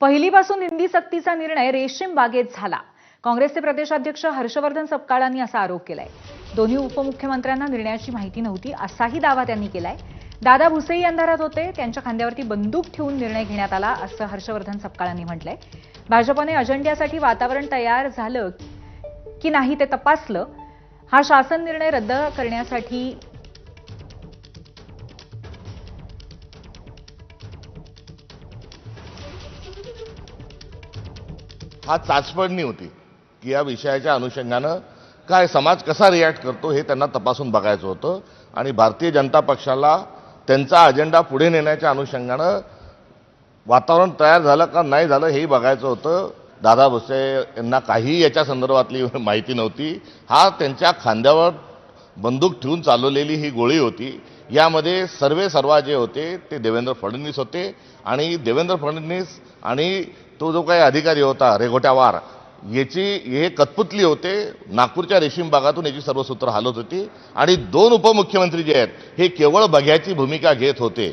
पहिलीपासून हिंदी सक्तीचा निर्णय रेशीम बागेत झाला. काँग्रेसचे प्रदेशाध्यक्ष हर्षवर्धन सपकाळांनी असा आरोप केलाय. दोन्ही उपमुख्यमंत्र्यांना निर्णयाची माहिती नव्हती असाही दावा त्यांनी केलाय. दादा भुसेही अंधारात होते त्यांच्या खांद्यावरती बंदूक ठेवून निर्णय घेण्यात आला असं हर्षवर्धन सपकाळांनी म्हटलंय. भाजपने अजेंड्यासाठी वातावरण तयार झालं की नाही ते तपासलं. हा शासन निर्णय रद्द करण्यासाठी हा चाचपडणी होती की या विषयाच्या अनुषंगानं काय समाज कसा रिॲक्ट करतो हे त्यांना तपासून बघायचं होतं. आणि भारतीय जनता पक्षाला त्यांचा अजेंडा पुढे नेण्याच्या अनुषंगानं वातावरण तयार झालं का नाही झालं हेही बघायचं होतं. दादा भुसे यांना काही याच्या संदर्भातली माहिती नव्हती. हा त्यांच्या खांद्यावर बंदूक ठेवून चालवलेली ही गोळी होती. यामध्ये सर्वे सर्वा जे होते ते देवेंद्र फडणवीस होते आणि देवेंद्र फडणवीस आणि तो जो काही अधिकारी होता रेघोट्यावार याची हे कतपुतली होते नागपूरच्या रेशीम बागातून याची सर्व सूत्र हालत होती. आणि दोन उपमुख्यमंत्री जे आहेत हे केवळ बघ्याची भूमिका घेत होते.